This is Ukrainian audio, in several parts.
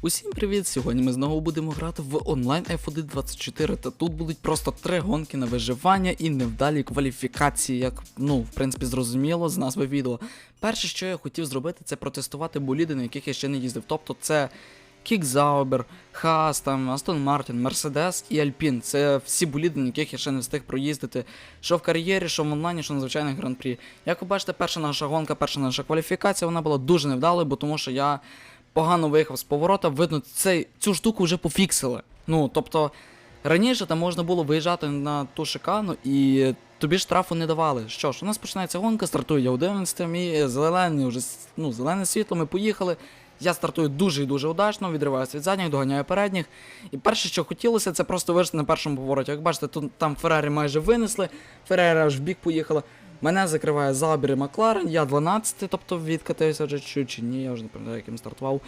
Усім привіт! Сьогодні ми знову будемо грати в онлайн F1 24 та тут будуть просто три гонки на виживання і невдалі кваліфікації, як ну, в принципі, зрозуміло з назви відео. Перше, що я хотів зробити, це протестувати боліди, на яких я ще не їздив. Тобто це Кікзаубер, Хас, там, Астон Мартін, Мерседес і Альпін. Це всі боліди, на яких я ще не встиг проїздити. Що в кар'єрі, що в онлайні, що на звичайних гран-прі. Як ви бачите, перша наша гонка, перша наша кваліфікація, вона була дуже невдалою, бо тому що я погано виїхав з поворота, видно, цей, цю штуку вже пофіксили. Ну, тобто, раніше там можна було виїжджати на ту шикану і тобі штрафу не давали. Що ж, у нас починається гонка, стартую я 11 і зелений вже ну, зелене світло, ми поїхали. Я стартую дуже і дуже удачно, відриваюся від задніх, доганяю передніх. І перше, що хотілося, це просто вижити на першому повороті. Як бачите, тут там Феррарі майже винесли, Феррарі аж в бік поїхала. Мене закриває Забір і Макларен, я 12, тобто відкатився вже чуть чи ні, я вже не пам'ятаю, яким стартував.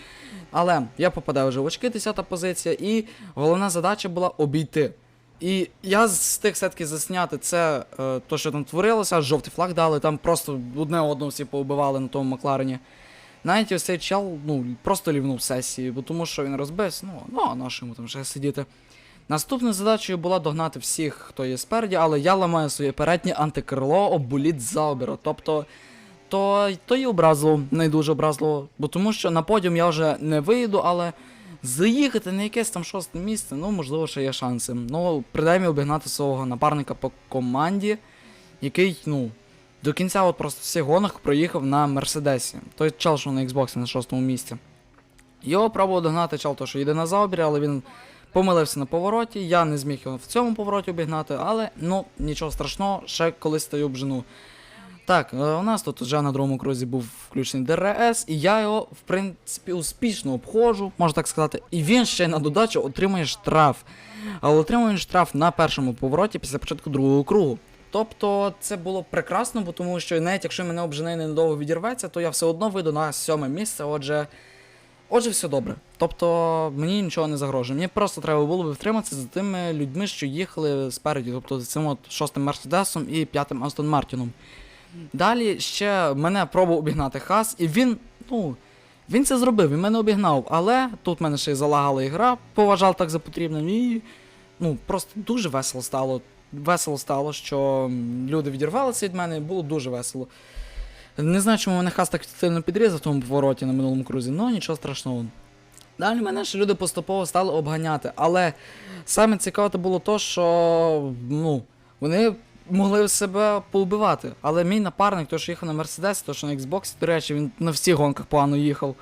Але я попадаю вже в очки, 10-та позиція, і головна задача була обійти. І я встиг все-таки засняти це, е, то, що там творилося, жовтий флаг дали, там просто одне одного всі поубивали на тому Макларені. Навіть ось цей чел ну, просто лівнув сесії, бо тому що він розбився, ну, ну а на що йому там ще сидіти. Наступною задачею була догнати всіх, хто є спереді, але я ламаю своє переднє антикрило об боліт Заубера. Тобто, то, то і образливо, не дуже образливо, бо тому що на подіум я вже не вийду, але заїхати на якесь там шосте місце, ну можливо, ще є шанси. Ну, принаймні обігнати свого напарника по команді, який, ну, до кінця от просто всіх гонок проїхав на Мерседесі. Той чел, що на Xbox на шостому місці. Його пробував догнати чел, то що йде на заобірі, але він помилився на повороті. Я не зміг його в цьому повороті обігнати, але ну нічого страшного, ще колись стаю обжену. Так, е, у нас тут вже на другому крузі був включений ДРС, і я його, в принципі, успішно обходжу, можна так сказати, і він ще на додачу отримує штраф. Але отримує штраф на першому повороті після початку другого кругу. Тобто це було прекрасно, бо тому що навіть якщо мене обжене недовго відірветься, то я все одно вийду на сьоме місце, отже. Отже, все добре. Тобто мені нічого не загрожує. Мені просто треба було би втриматися за тими людьми, що їхали спереді, тобто за цим от шостим Мерседесом і п'ятим Астон Мартіном. Далі ще мене пробував обігнати Хас, і він, ну, він це зробив, він мене обігнав, але тут мене ще й залагала ігра, поважав так за потрібним, і ну, просто дуже весело стало. Весело стало, що люди відірвалися від мене, і було дуже весело. Не знаю, чому мене хас так сильно підрізав в тому повороті на минулому крузі, але нічого страшного. Далі мене ще люди поступово стали обганяти, але саме цікаве було то, що ну, вони могли себе поубивати. Але мій напарник, той, що їхав на Мерседесі, той, що на Xbox, до речі, він на всіх гонках погано їхав.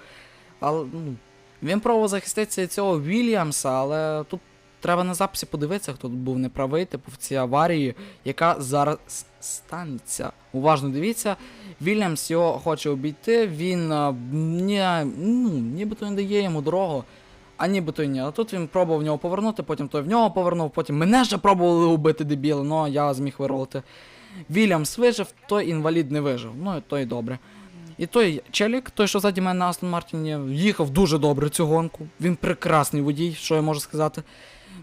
Але ну, він пробував захиститися від цього Вільямса, але тут треба на записі подивитися, хто тут був неправий, типу в цій аварії, яка зараз станеться. Уважно дивіться. Вільямс його хоче обійти, він а, ні, ну, нібито не дає йому дорогу, а нібито й ні. А тут він пробував в нього повернути, потім той в нього повернув, потім мене ще пробували убити дебіли, але я зміг виролити. Вільямс вижив, той інвалід не вижив. Ну то й добре. І той челік, той, що ззаді мене на Астон Мартіні, їхав дуже добре цю гонку. Він прекрасний водій, що я можу сказати.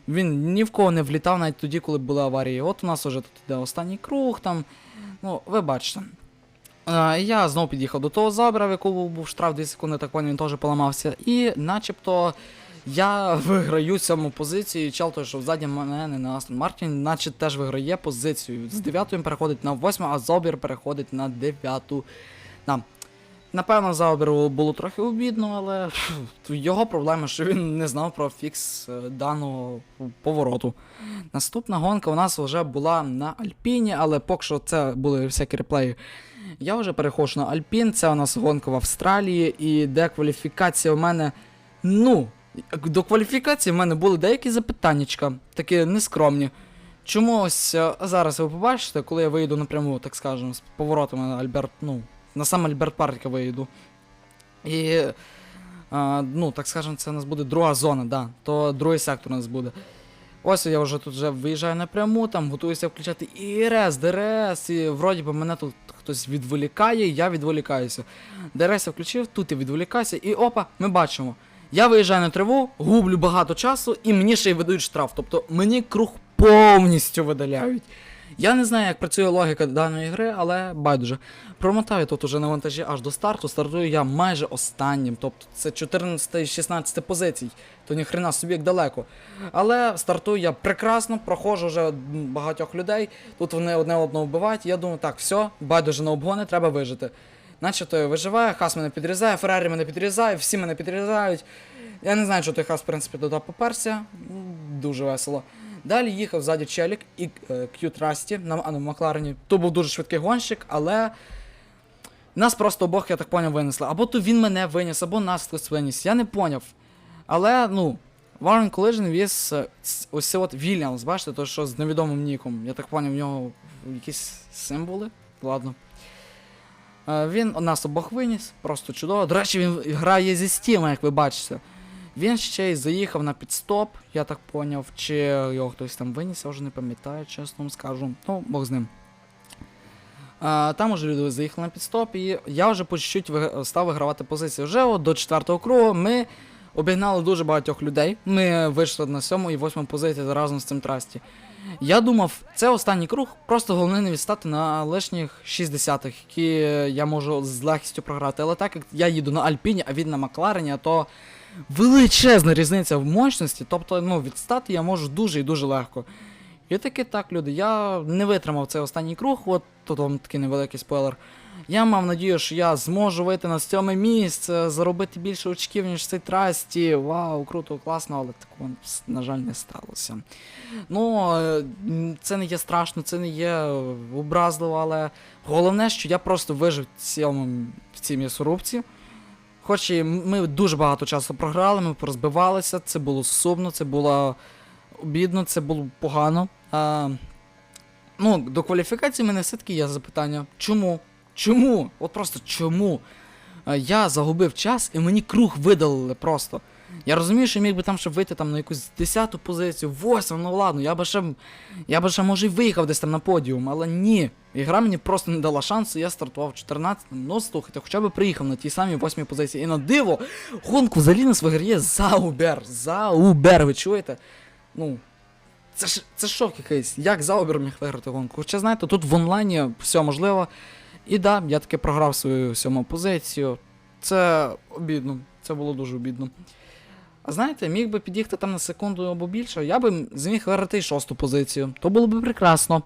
Він ні в кого не влітав навіть тоді, коли були аварії. От у нас уже тут іде останній круг, там. Ну, ви бачите. Я знову під'їхав до того забра, в якого був штраф 2 секунди, так він теж поламався. І начебто я виграю сьому позицію. Чел той, що ззаді мене не на Астон Мартін, наче теж виграє позицію. З 9 він переходить на 8, а Зобір переходить на 9. На. Напевно, Зауберу було трохи обідно, але його проблема, що він не знав про фікс е, даного повороту. Наступна гонка у нас вже була на Альпіні, але поки що це були всякі реплеї. Я вже переходжу на Альпін, це у нас гонка в Австралії, і де кваліфікація у мене. Ну, до кваліфікації в мене були деякі запитаннячка, такі нескромні. Чому ось е, зараз ви побачите, коли я вийду напряму, так скажемо, з поворотами на Альберт, ну, на сам Альберт Парк я вийду. І, е, ну, так скажемо, це у нас буде друга зона, да, то другий сектор у нас буде. Ось я вже тут вже виїжджаю напряму, там готуюся включати і РС, ДРС, і вроді би мене тут хтось відволікає, я відволікаюся. ДРС я включив, тут я відволікаюся, і опа, ми бачимо. Я виїжджаю на триву, гублю багато часу, і мені ще й видають штраф. Тобто мені круг повністю видаляють. Я не знаю, як працює логіка даної гри, але байдуже. Промотаю тут уже на вантажі аж до старту. Стартую я майже останнім. Тобто це 14-16 позицій. То ніхрена собі як далеко. Але стартую я прекрасно, проходжу вже багатьох людей. Тут вони одне одного вбивають. Я думаю, так, все, байдуже на обгони, треба вижити. Начебто я виживаю, хас мене підрізає, Феррарі мене підрізає, всі мене підрізають. Я не знаю, що той хас, в принципі, туди поперся. Дуже весело. Далі їхав ззаді Челік і е, Q Трасті на ну, Макларені. То був дуже швидкий гонщик, але нас просто обох, я так поняв, винесли. Або то він мене виніс, або нас хтось виніс. Я не поняв. Але, ну, Warren Collision віз е, ось от Вільямс, бачите, то що з невідомим ніком. Я так поняв, в нього якісь символи. Ладно. Е, Він нас обох виніс, просто чудово. До речі, він грає зі Steam, як ви бачите. Він ще й заїхав на підстоп, я так поняв, чи його хтось там виніс, я вже не пам'ятаю, чесно вам скажу. Ну, Бог з ним. А, там уже люди заїхали на підстоп, і я вже по чуть-чуть став вигравати позиції. Вже от до четвертого кругу ми обігнали дуже багатьох людей. Ми вийшли на сьому і восьму позицію разом з цим трасті. Я думав, це останній круг, просто головне не відстати на лишніх 60-х, які я можу з легкістю програти. Але так як я їду на Альпіні, а він на Макларені, то величезна різниця в мощності, тобто ну, відстати я можу дуже і дуже легко. І таки так, люди, я не витримав цей останній круг, от тут вам такий невеликий спойлер. Я мав надію, що я зможу вийти на сьоме місце, заробити більше очків, ніж цей трасті. Вау, круто, класно, але такого, на жаль, не сталося. Ну, е, це не є страшно, це не є е, образливо, але головне, що я просто вижив в цьому, в цій м'ясорубці. Хоч і ми дуже багато часу програли, ми порозбивалися, це було сумно, це було обідно, це було погано. А, ну, до кваліфікації мене все-таки є запитання. Чому? Чому? От просто чому? Я загубив час і мені круг видалили просто. Я розумію, що міг би там ще вийти там на якусь 10-ту позицію, 8, ну ладно, я би ще, я би ще може і виїхав десь там на подіум, але ні. Ігра мені просто не дала шансу, я стартував 14 Ну слухайте, хоча б приїхав на тій самій 8 позиції. І на диво, гонку взагалі нас виграє Заубер. Заубер, ви чуєте? Ну, це ж це шок якийсь. Як Заубер міг виграти гонку? Хоча знаєте, тут в онлайні все можливо. І да, я таки програв свою сьому позицію. Це обідно. Це було дуже обідно. А знаєте, міг би під'їхати там на секунду або більше, я би зміг виграти шосту позицію. То було б прекрасно.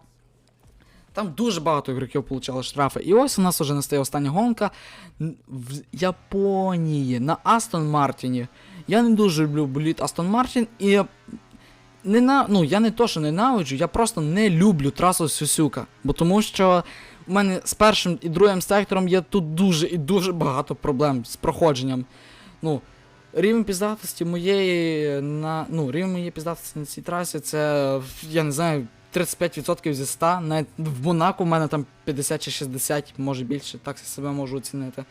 Там дуже багато ігроків отримали штрафи. І ось у нас вже настає остання гонка в Японії на Астон Мартіні. Я не дуже люблю боліт Астон Мартін і. Не на, ну, я не то, що ненавиджу, я просто не люблю трасу Сюсюка. Бо тому що у мене з першим і другим сектором є тут дуже і дуже багато проблем з проходженням. Ну, рівень піздатості моєї на. Ну, рівень моєї піздатості на цій трасі це, я не знаю, 35% зі 100. Навіть в Монако в мене там 50 чи 60, може більше, так себе можу оцінити.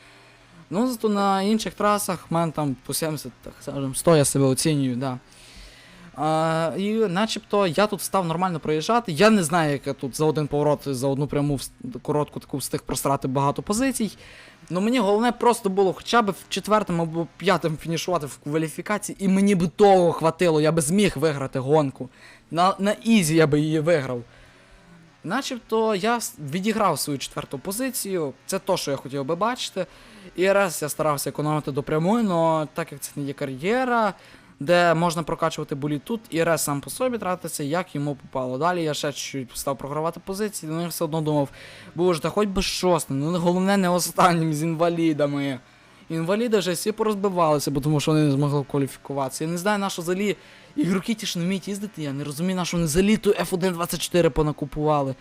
Ну, зато на інших трасах в мене там по 70, так скажем, 100 я себе оцінюю, да. І начебто я тут став нормально проїжджати. Я не знаю, як я тут за один поворот, за одну пряму коротку таку встиг просрати багато позицій. Ну мені головне просто було хоча б в четвертому або п'ятому фінішувати в кваліфікації, і мені б того хватило, я би зміг виграти гонку. На, на ізі я би її виграв. Начебто я відіграв свою четверту позицію, це то, що я хотів би бачити. І раз я старався економити до прямої, але так як це не є кар'єра, де можна прокачувати болі тут, і раз сам по собі тратиться, як йому попало. Далі я ще чуть став програвати позиції, але я все одно думав, боже, та хоч би шостим, ну головне не останнім з інвалідами. Інваліди вже всі порозбивалися, бо тому що вони не змогли кваліфікуватися. Я не знаю, на що взагалі ігроки ті, що не вміють їздити, я не розумію, на що вони взагалі ту F124 понакупували.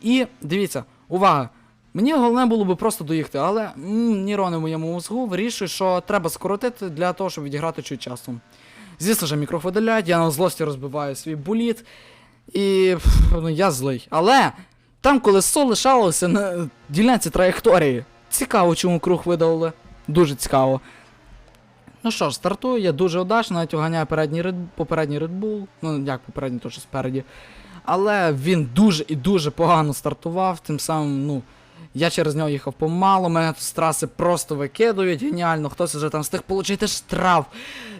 І дивіться, увага! Мені головне було би просто доїхати, але нейрони в моєму мозгу вирішують, що треба скоротити для того, щоб відіграти чуть часом. Звісно ж, мікрофон видаляють, я на злості розбиваю свій боліт. І ну, я злий. Але там колесо лишалося на ділянці траєкторії. Цікаво, чому круг видалили. Дуже цікаво. Ну що ж, стартую я дуже удачно, навіть оганяю передній Red, попередній Bull. Ну, як попередній, то що спереді. Але він дуже і дуже погано стартував, тим самим, ну. Я через нього їхав помало, мене з траси просто викидують геніально, хтось вже там встиг отримати штраф.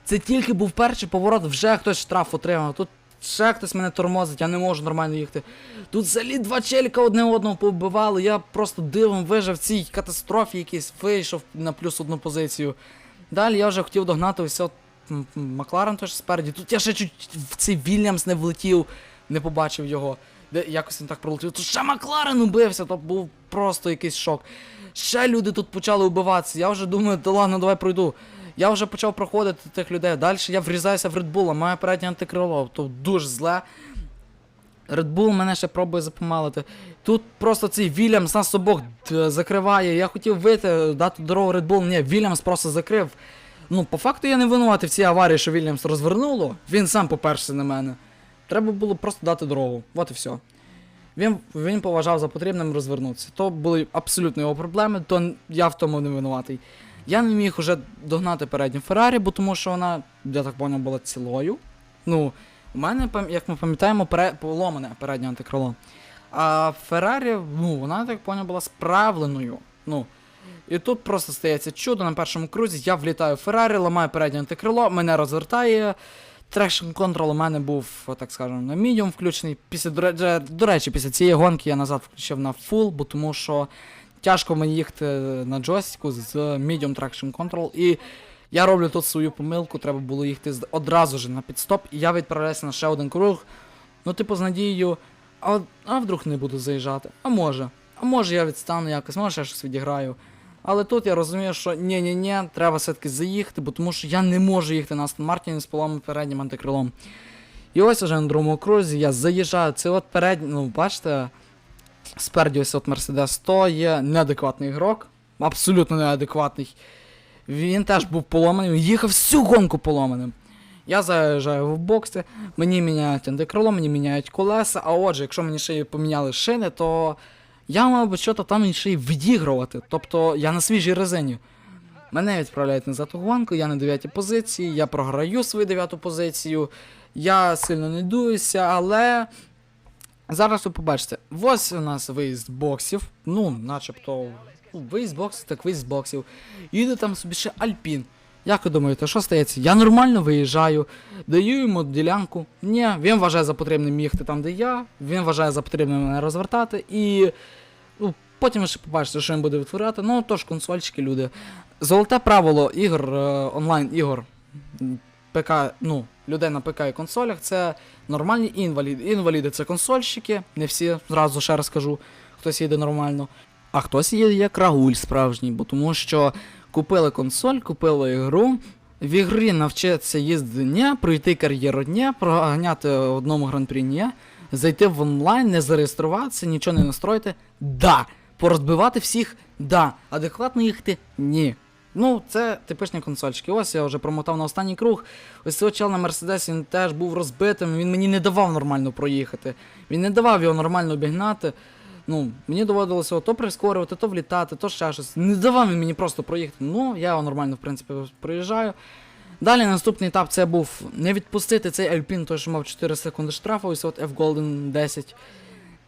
Це тільки був перший поворот, вже хтось штраф отримав. Тут ще хтось мене тормозить, я не можу нормально їхати. Тут взагалі два челіка одне одного повбивали, я просто дивом вижив в цій катастрофі якійсь, вийшов на плюс одну позицію. Далі я вже хотів догнати ось от Макларен теж спереді. Тут я ще чуть в цей Вільямс не влетів, не побачив його. Якось він так пролетів. Тут ще Макларен убився, то був просто якийсь шок. Ще люди тут почали убиватися. Я вже думаю, та ладно, давай пройду. Я вже почав проходити тих людей. Далі я врізаюся в Red Bull, маю переднє антикрило, то дуже зле. Bull мене ще пробує запомалити. Тут просто цей Вільямс нас обох закриває. Я хотів вийти, дати дорогу Red Bull. Ні, Вільямс просто закрив. Ну, по факту я не винуватий в цій аварії, що Вільямс розвернуло. Він сам поперся на мене. Треба було просто дати дорогу. От і все. Він, він поважав за потрібним розвернутися. То були абсолютно його проблеми, то я в тому не винуватий. Я не міг уже догнати передню Феррарі, бо тому що вона, я так поняв, була цілою. Ну, у мене, як ми пам'ятаємо, пере... поломане переднє антикрило. А Феррарі, ну, вона, так поняв, була справленою. Ну. І тут просто стається чудо на першому крузі. Я влітаю в Феррарі, ламаю переднє антикрило, мене розвертає. Трекшн контрол у мене був, так скажемо, на медіум включений. Після, до, речі, після цієї гонки я назад включив на full, бо тому що тяжко мені їхати на джойстику з medium traction control. І я роблю тут свою помилку, треба було їхати одразу ж на підстоп, і я відправляюся на ще один круг. Ну, типу, з надією, а, а вдруг не буду заїжджати? А може. А може я відстану якось, може я щось відіграю. Але тут я розумію, що ні-ні-ні, треба все-таки заїхати, бо тому що я не можу їхати на Астон Мартіні з поломаним переднім антикрилом. І ось уже на другому крузі я заїжджаю. Це от передній, ну бачите, спереді ось от Mercedes 100 є неадекватний ігрок. Абсолютно неадекватний. Він теж був поломаний, він їхав всю гонку поломаним. Я заїжджаю в боксі, мені міняють антикрило, мені міняють колеса, а отже, якщо мені ще й поміняли шини, то я мав би що-то там ще й відігрувати. Тобто я на свіжій резині. Мене відправляють назад у гонку, я на 9 позиції, я програю свою 9 позицію, я сильно не дуюся, але зараз ви побачите, ось у нас виїзд боксів, ну, начебто, виїзд боксів, так виїзд боксів. Їде там собі ще Альпін. Як ви думаєте, що стається? Я нормально виїжджаю, даю йому ділянку. Ні, він вважає за потрібним їхати там, де я, він вважає за потрібним мене розвертати, і ну, потім ви ще побачите, що він буде витворяти. Ну, тож консольчики, люди. Золоте правило ігор, е, онлайн ігор м, ПК, ну, людей на ПК і консолях це нормальні інваліди. Інваліди це консольщики, не всі, зразу ще раз кажу, хтось їде нормально. А хтось є як Рагуль справжній, бо тому що купили консоль, купили ігру. В ігрі навчитися їздити ні, пройти кар'єру ні, проганяти одному гран-прі ні, зайти в онлайн, не зареєструватися, нічого не настроїти. Да. Порозбивати всіх, да. Адекватно їхати ні. Ну, це типичні консольчики. Ось я вже промотав на останній круг. Ось цього чел на Мерседесі він теж був розбитим, він мені не давав нормально проїхати. Він не давав його нормально обігнати. Ну, мені доводилося то прискорювати, то влітати, то ще щось. Не давав він мені просто проїхати. Ну, я його нормально, в принципі, проїжджаю. Далі наступний етап це був не відпустити цей Альпін, той, що мав 4 секунди штрафу, ось от F-Golden 10.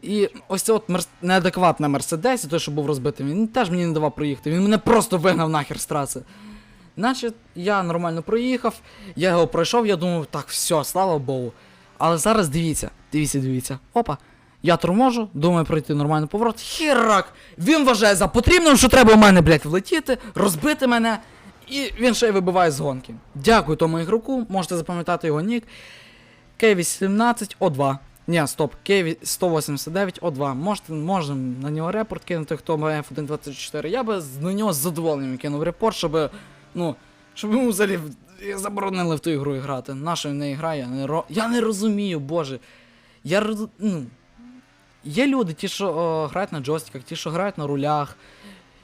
І ось це от мерс... неадекватна Мерседес, той, що був розбитий, він теж мені не давав проїхати. Він мене просто вигнав нахер з траси. Значить, я нормально проїхав, я його пройшов, я думав, так, все, слава Богу. Але зараз дивіться, дивіться, дивіться. Опа. Я торможу, думаю пройти нормальний поворот. Хірак! Він вважає за потрібним, що треба у мене, блядь, влетіти, розбити мене. І він ще й вибиває з гонки. Дякую тому ігроку, можете запам'ятати його нік. К18 О2. Ні, стоп, К189 О2. Можете, можемо на нього репорт кинути, хто має F124. Я би на нього з задоволенням кинув репорт, щоб, ну, щоб йому взагалі заборонили в ту ігру грати. Нащо він не грає? Я не, ро... я не розумію, боже. Я ну, Є люди, ті, що о, грають на джойстиках, ті, що грають на рулях.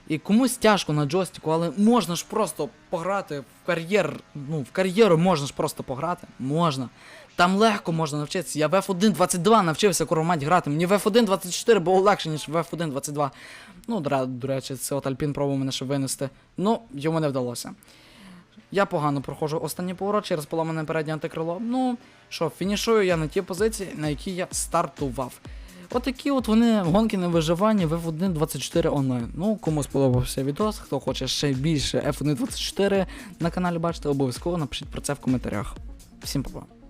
І комусь тяжко на джойстику, але можна ж просто пограти в кар'єр. Ну, в кар'єру можна ж просто пограти. Можна. Там легко можна навчитися. Я в F1.22 навчився кормать грати. Мені в F1.24 було легше, ніж в F1.22. Ну, до, речі, це от Альпін пробував мене ще винести. Ну, йому не вдалося. Я погано проходжу останній поворот через поламане переднє антикрило. Ну, що, фінішую я на тій позиції, на якій я стартував. Отакі от вони гонки на виживання в F1.24 онлайн. Ну, кому сподобався відос, хто хоче ще більше F1.24 на каналі бачите, обов'язково напишіть про це в коментарях. Всім па-па.